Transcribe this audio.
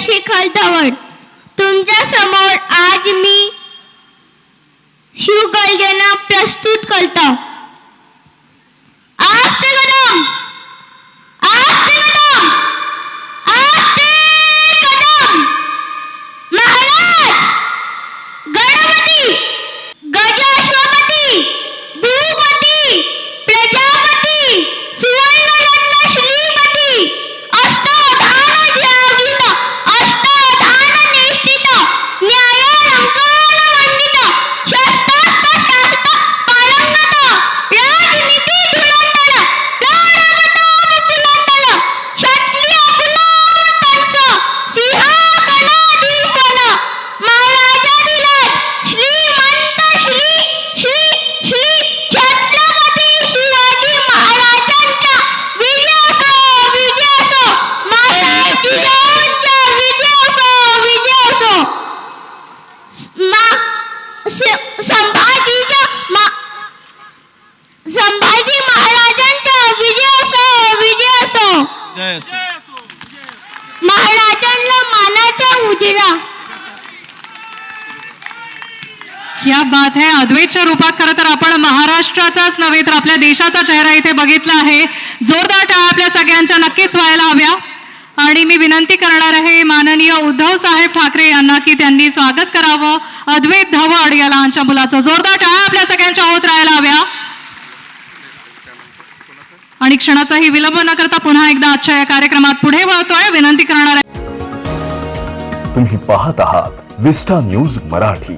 शिखर धवड तुमच्यासमोर आज मी शिवगर्जना प्रस्तुत करतो. महाराजांना मानाचा उजळा क्या बात है अद्वैतच्या रूपात खरं तर आपण महाराष्ट्राचाच नव्हे तर आपल्या देशाचा चेहरा इथे बघितला आहे. जोरदार टाळ्या आपल्या सगळ्यांच्या नक्कीच व्हायला हव्या. आणि मी विनंती करणार आहे माननीय उद्धव साहेब ठाकरे यांना की त्यांनी स्वागत करावं. अद्वैत धवड या लहानच्या मुलाचं जोरदार टाळ्या आपल्या सगळ्यांच्या होत राहायला हव्या. आणि क्षणाचाही विलंब न करता पुन्हा एकदा आजच्या या कार्यक्रमात पुढे वळतोय. विनंती करणार आहे तुम्ही पाहत आहात विस्टा न्यूज मराठी.